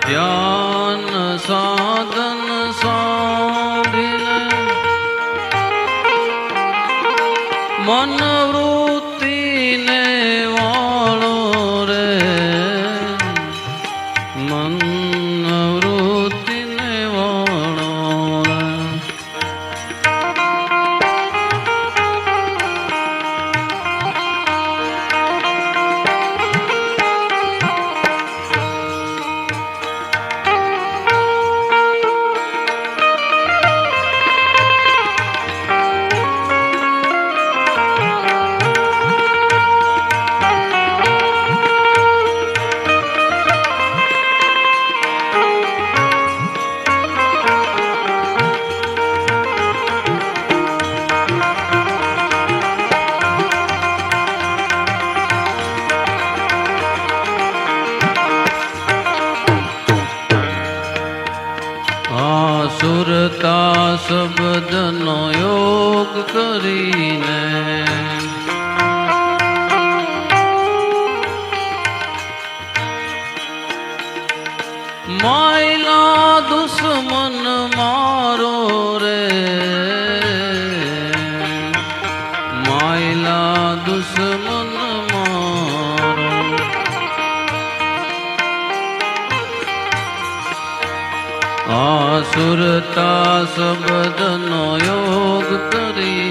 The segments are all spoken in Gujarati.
ધ્યાન સાધન સાંભળીને મન શબ્દનો યોગ કરીને. માયલા દુશ્મન મારો રે. આસુરતા શબ્દનો યોગ કરીને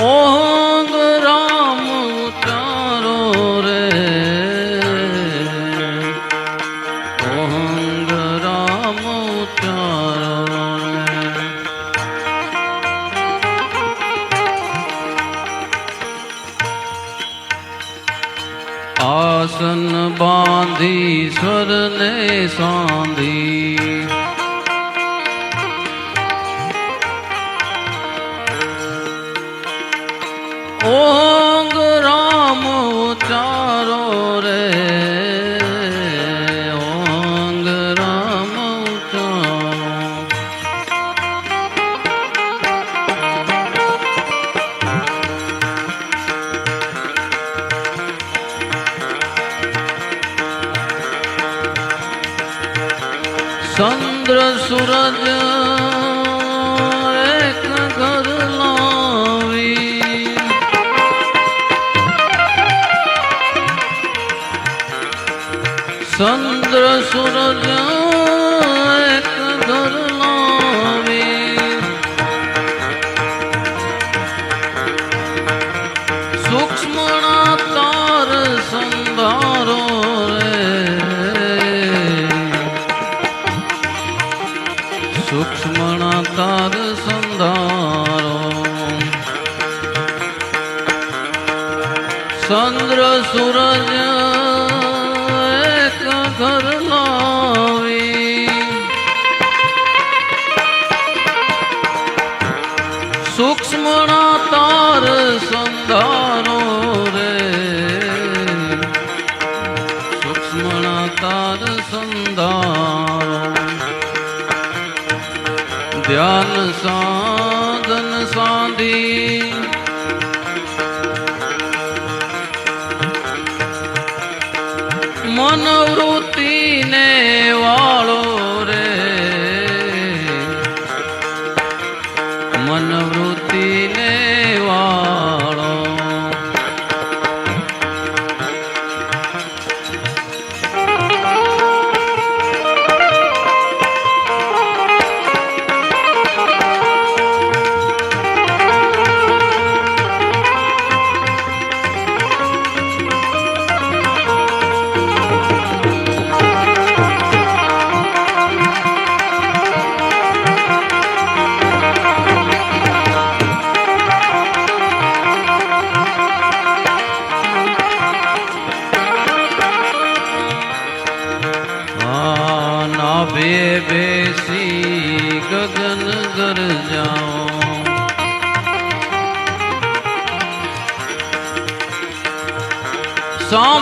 ઓંગ રામ ઉચારો રે. ઓંગ રામ ઉચારો રે. આસન બાંધી સ્વરને સાંધી ચંદ્ર સૂરજ એક ઘર લાવી સૂક્ષ્મણા તાર સંભારો રે સૂક્ષ્મણા તાર સંધારો ચંદ્ર એક ઘર લાવી સૂક્ષ્મણા તાર સંધારો રે સૂક્ષ્મણા તાર સંધારો ધ્યાન સાધન સાધી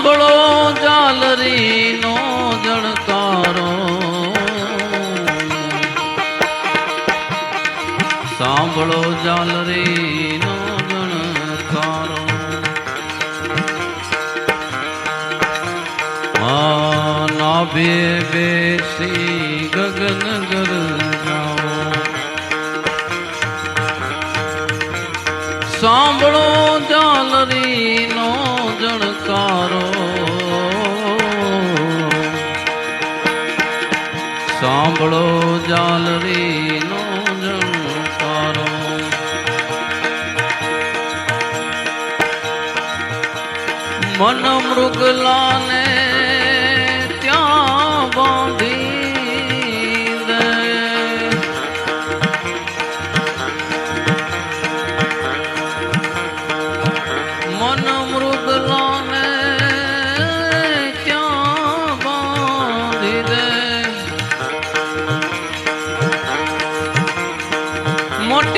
સાંભળો જાલરી નો જણકારો. સાંભળો જાલરી નો જણકારો નાભે બેસી ગગન ગર સાંભળો સાંભળો જાલરી નો જણકારો મન મૃગલાને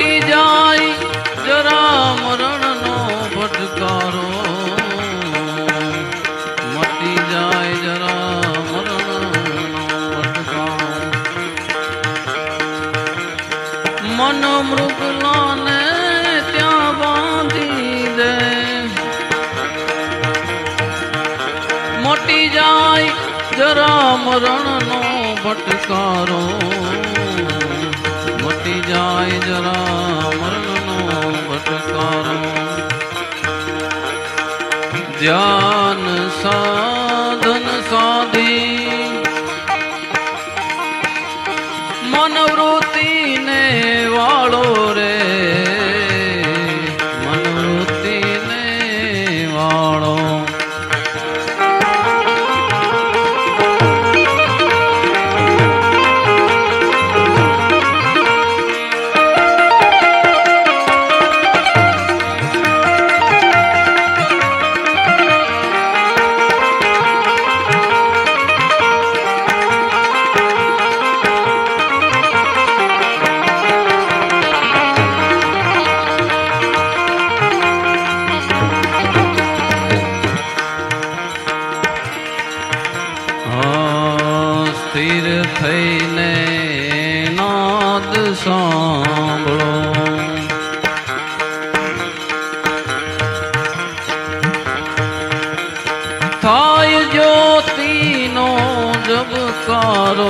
મોટી જાય, જરા મરણનો ભટકારો મોટી જાય, જરા મરણનો ભટકારો મન મૃગલાને ત્યાં બાંધી દે. મોટી જાય, જરા મરણનો ભટકારો જાય જરા મરણનો ભટકારો ધ્યાન સાધન સાધી મનવૃત્તિને વાળો રે જબકારો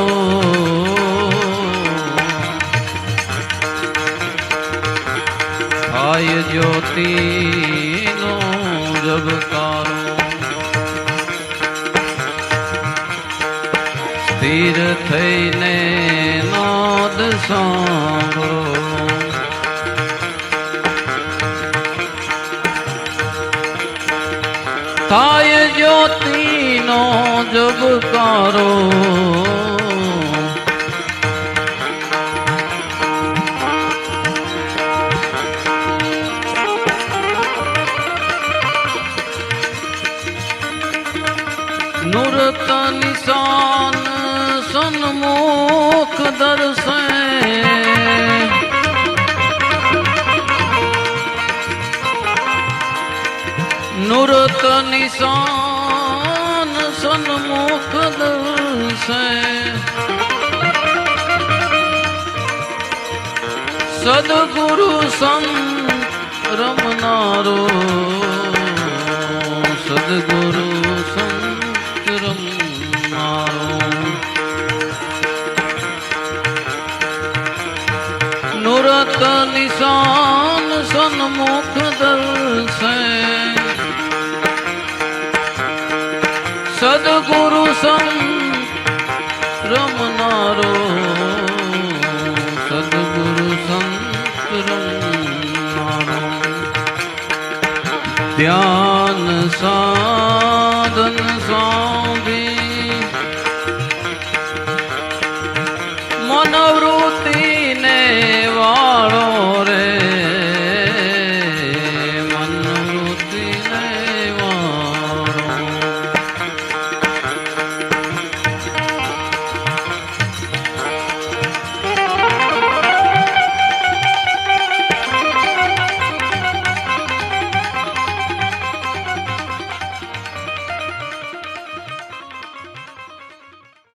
થાય જ્યોતિનો જબકારો સ્થિર થઈને નાદ સાંભળો થાય જ્યોતિનો જબકારો નુરત નિશાન સન્મુખ દર્શે નૂરત નિશાન સદગુરુ સંત રમનારો સદગુરુ સંત રમનારો. નુરત નિશાન સન્મુખ દર્શે સદગુરુ સંત રમનારો સદગુરુ સંત ધ્યાન સા